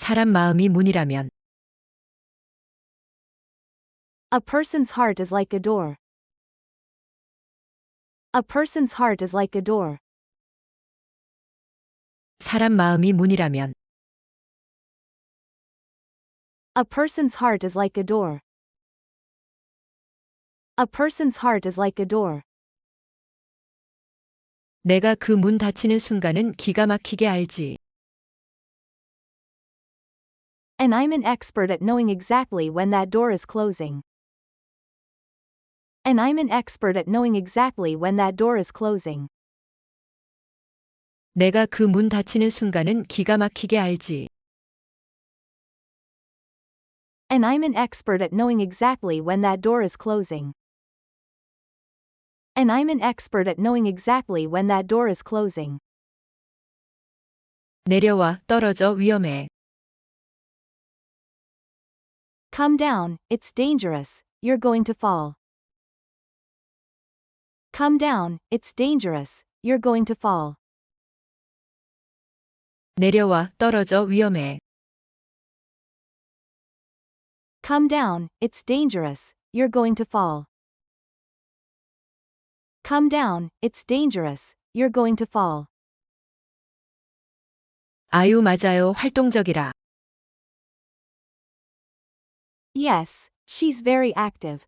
사람 마음이 문이라면 A person's heart is like a door. A person's heart is like a door. 사람 마음이 문이라면 A person's heart is like a door. A person's heart is like a door. 내가 그 문 닫히는 순간은 기가 막히게 알지. And I'm an expert at knowing exactly when that door is closing. And I'm an expert at knowing exactly when that door is closing. 내가 그 문 닫히는 순간은 기가 막히게 알지. And I'm an expert at knowing exactly when that door is closing. And I'm an expert at knowing exactly when that door is closing. 내려와 떨어져 위험해. Come down, it's dangerous, you're going to fall. Come down, it's dangerous, you're going to fall. 내려와 떨어져 위험해. Come down, it's dangerous, you're going to fall. Come down, it's dangerous, you're going to fall. 아유 맞아요 활동적이라. Yes, she's very active.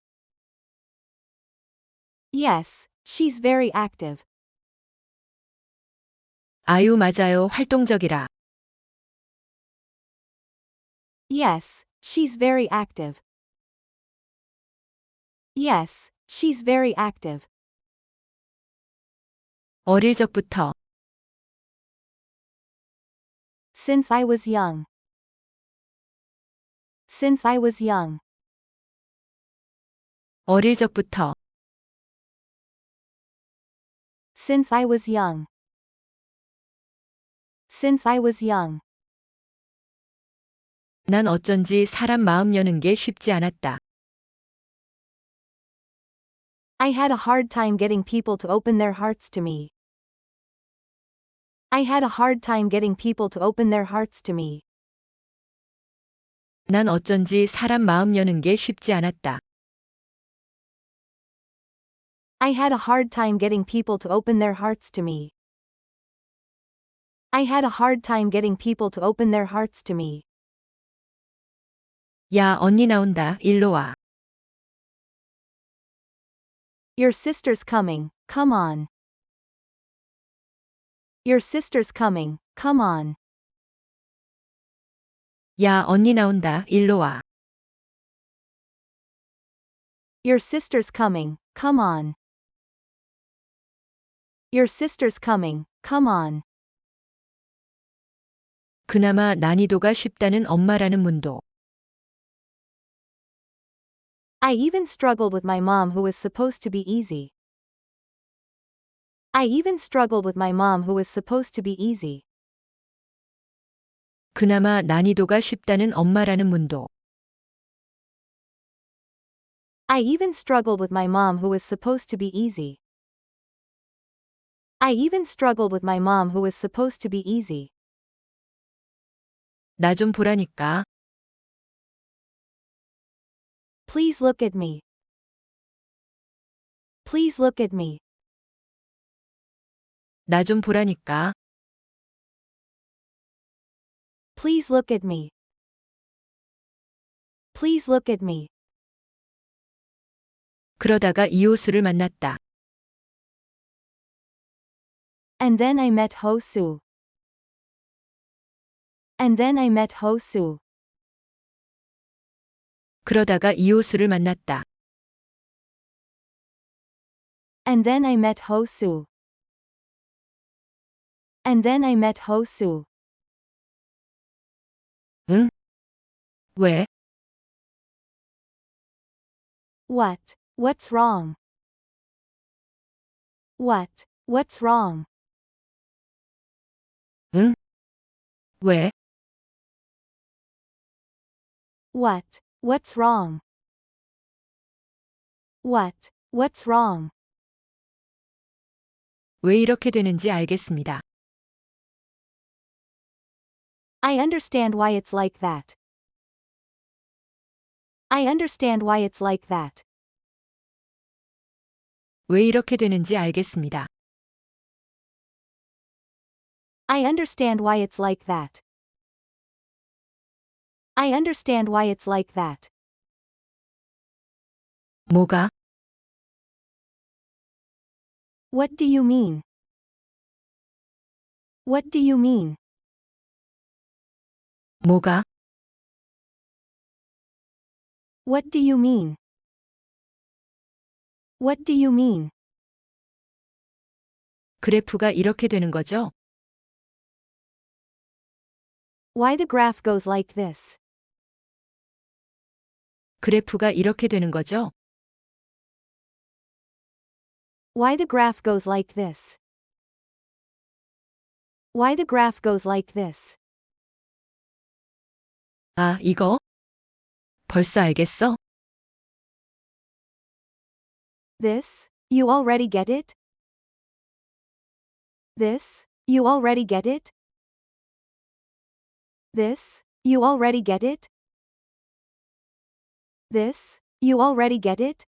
Yes, she's very active. 아유 맞아요 활동적이라. Yes, she's very active. Yes, she's very active. 어릴 적부터 Since I was young. Since I was young. 어릴 적부터 Since I was young. Since I was young. 난 어쩐지 사람 마음 여는 게 쉽지 않았다. I had a hard time getting people to open their hearts to me. I had a hard time getting people to open their hearts to me. 난 어쩐지 사람 마음 여는 게 쉽지 않았다. I had a hard time getting people to open their hearts to me. I had a hard time getting people to open their hearts to me. 야 언니 나온다 일로 와. Your sister's coming, come on. Your sister's coming, come on. 야 언니 나온다 일로 와. Your sister's coming, come on. Your sister's coming, come on. 그나마 난이도가 쉽다는 엄마라는 문도. I even struggled with my mom who was supposed to be easy. I even struggled with my mom who was supposed to be easy. 그나마 난이도가 쉽다는 엄마라는 문도. I even struggled with my mom who was supposed to be easy. I even struggled with my mom who was supposed to be easy. 나 좀 보라니까. Please look at me. Please look at me. 나 좀 보라니까. Please look at me. Please look at me. 그러다가 이호수를 만났다. And then I met Ho Soo. And then I met Ho Soo. 그러다가 이호수를 만났다. And then I met Ho Soo. And then I met Ho 왜? What? What's wrong? What? What's wrong? 응? 왜? What? What's wrong? What? What's wrong? 왜 이렇게 되는지 알겠습니다. I understand why it's like that. I understand why it's like that. 왜 이렇게 되는지 알겠습니다. I understand why it's like that. I understand why it's like that. 뭐가? What do you mean? What do you mean? 뭐가? What do you mean? What do you mean? 그래프가 이렇게 되는 거죠? Why the graph goes like this? 그래프가 이렇게 되는 거죠? Why the graph goes like this? Why the graph goes like this? 아, 이거? 벌써 알겠어? This, you already get it? This, you already get it? This, you already get it? This, you already get it?